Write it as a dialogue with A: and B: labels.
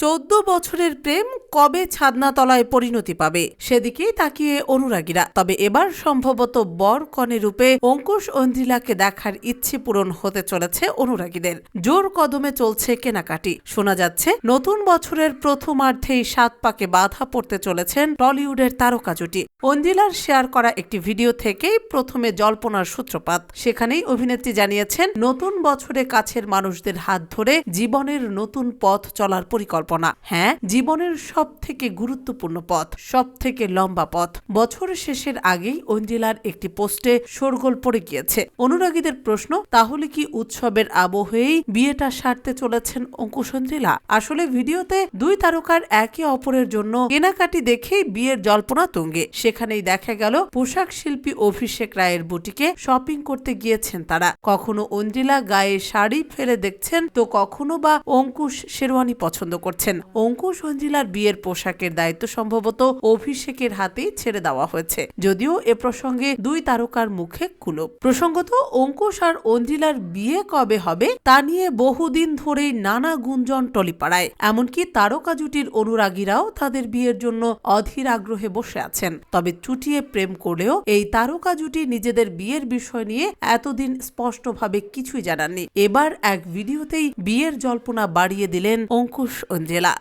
A: চোদ্দ বছরের প্রেম কবে ছাদনাতলায় পরিণতি পাবে? সেদিকেই তাকিয়ে অনুরাগীরা। তবে এবার সম্ভবত বর কনে রূপে অঙ্কুশ অন্দ্রিলাকে দেখার ইচ্ছে পূরণ হতে চলেছে অনুরাগীদের। জোর কদমে চলছে কেনাকাটি। শোনা যাচ্ছে, নতুন বছরের প্রথমার্ধেই সাত পাকে বাধা পড়তে চলেছেন টলিউডের তারকা জুটি। অন্দিলার শেয়ার করা একটি ভিডিও থেকেই প্রথমে জল্পনার সূত্রপাত। সেখানেই অভিনেত্রী জানিয়েছেন, নতুন বছরে কাছের মানুষদের হাত ধরে জীবনের নতুন পথ চলার পরিকল্পনা। হ্যাঁ জীবনের সব থেকে গুরুত্বপূর্ণ পথ সব থেকে লম্বা পথ। বছর শেষের আগেই অঞ্জিলার একটি পোস্টে শোরগোল পড়ে গিয়েছে। অনুরাগীদের প্রশ্ন, তাহলে কি উৎসবের আবহেই বিয়েটা সারতে চলেছেন অঙ্কুশ অঞ্জিলা? আসলে ভিডিওতে দুই তারকার একে অপরের জন্য কেনাকাটি দেখেই বিয়ের জল্পনা তুঙ্গে। সেখানেই দেখা গেল, পোশাক শিল্পী অভিষেক রায়ের বুটিকে শপিং করতে গিয়েছেন তারা। কখনো অঞ্জিলা গায়ে শাড়ি ফেলে দেখছেন, তো কখনো বা অঙ্কুশ শেরওয়ানি পছন্দ করছেন অঙ্কুশ অঞ্জিলার বিয়ের পোশাকের দায়িত্ব সম্ভবত অভিষেকের হাতেই ছেড়ে দেওয়া হয়েছে। যদিও এ প্রসঙ্গে দুই তারকার মুখে কুলুপ। প্রসঙ্গত অঙ্কুশ আর অঞ্জিলার বিয়ে কবে হবে, তা নিয়ে বহুদিন ধরেই নানা গুঞ্জন টলিপাড়ায়। এমনকি তারকা জুটির অনুরাগীরাও তাদের বিয়ের জন্য অধীর আগ্রহে বসে আছেন। তবে চুটিয়ে প্রেম করলেও এই তারকা জুটি নিজেদের বিয়ের বিষয় নিয়ে এতদিন স্পষ্টভাবে কিছুই জানাননি। এবার এক ভিডিওতেই বিয়ের জল্পনা বাড়িয়ে দিলেন অঙ্কুশ অঞ্জেলা। জেলা